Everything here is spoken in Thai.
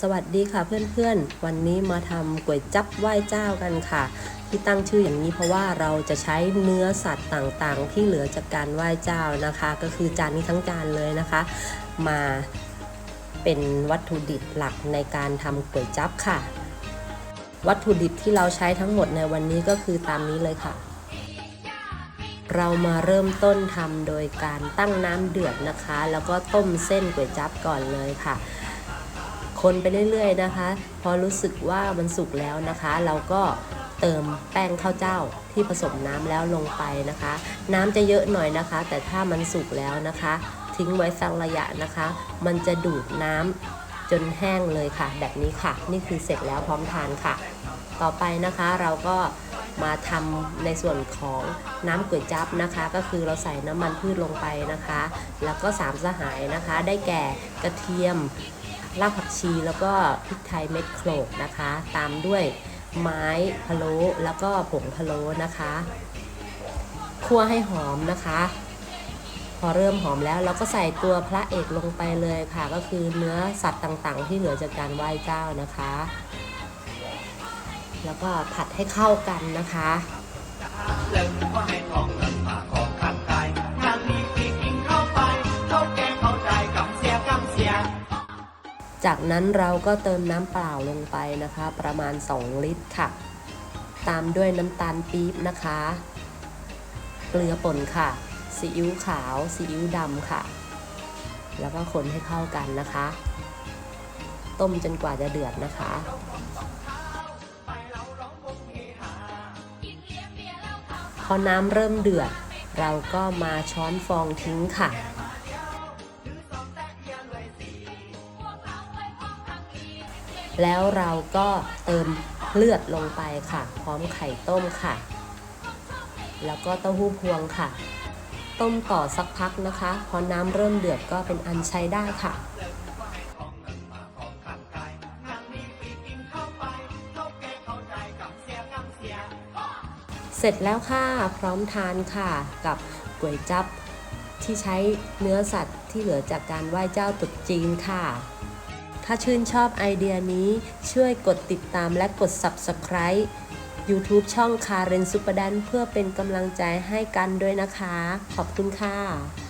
สวัสดีค่ะเพื่อนๆ วันนี้มาทำก๋วยจับไหว้เจ้ากันค่ะ ที่ตั้งชื่ออย่างนี้เพราะว่าเราจะใช้เนื้อสัตว์ต่างๆ ที่เหลือจากการไหว้เจ้านะคะ ก็คือจานนี้ทั้งจานเลยนะคะ มาเป็นวัตถุดิบหลักในการทำก๋วยจับค่ะ วัตถุดิบที่เราใช้ทั้งหมดในวันนี้ก็คือตามนี้เลยค่ะ เรามาเริ่มต้นทำโดยการตั้งน้ำเดือดนะคะ แล้วก็ต้มเส้นก๋วยจับก่อนเลยค่ะ คนไปเรื่อยๆนะคะ พอรู้สึกว่ามันสุกแล้วนะคะ เราก็เติมแป้งข้าวเจ้าที่ผสมน้ำแล้วลงไปนะคะ น้ำจะเยอะหน่อยนะคะ แต่ถ้ามันสุกแล้วนะคะ ทิ้งไว้สักระยะนะคะ มันจะดูดน้ำจนแห้งเลยค่ะ แบบนี้ค่ะ นี่คือเสร็จแล้วพร้อมทานค่ะ ต่อไปนะคะเราก็มาทำในส่วนของน้ำก๋วยจั๊บนะคะ ก็คือเราใส่น้ำมันพืชลงไปนะคะ แล้วก็สามสหายนะคะ ได้แก่กระเทียม รากผักชีแล้วก็พริกไทยเม็ดโขลกนะคะ ตามด้วยไม้พะโล้แล้วก็ผงพะโล้นะคะคั่วให้หอมนะคะ พอเริ่มหอมแล้วเราก็ใส่ตัวพระเอกลงไปเลยค่ะ ก็คือเนื้อสัตว์ต่างๆ ที่เหลือจากการไหว้เจ้านะคะ แล้วก็ผัดให้เข้ากันนะคะ จากนั้นเราก็เติมน้ำเปล่าลงไปนะคะ ประมาณ 2 ลิตรค่ะ ตามด้วยน้ำตาลปี๊บนะคะ เกลือป่นค่ะ ซีอิ๊วขาว ซีอิ๊วดำค่ะ แล้วก็คนให้เข้ากันนะคะ ต้มจนกว่าจะเดือดนะคะพอน้ำเริ่มเดือด เราก็มาช้อนฟองทิ้งค่ะ แล้วเราก็เติมเลือดลงไปค่ะ พร้อมไข่ต้มค่ะ แล้วก็เต้าหู้พวงค่ะ ต้มต่อสักพักนะคะ พอน้ำเริ่มเดือดก็เป็นอันใช้ได้ค่ะเสร็จแล้วค่ะพร้อมทานค่ะกับก๋วยจับที่ใช้เนื้อสัตว์ที่เหลือจากการไหว้เจ้าตรุษจีนค่ะ ถ้าชื่นชอบไอเดียนี้ช่วยกดติดตามและกด Subscribe YouTube ช่องคาเรนซุปเปอร์แดนเพื่อเป็นกำลังใจให้กันด้วยนะคะ ขอบคุณค่ะ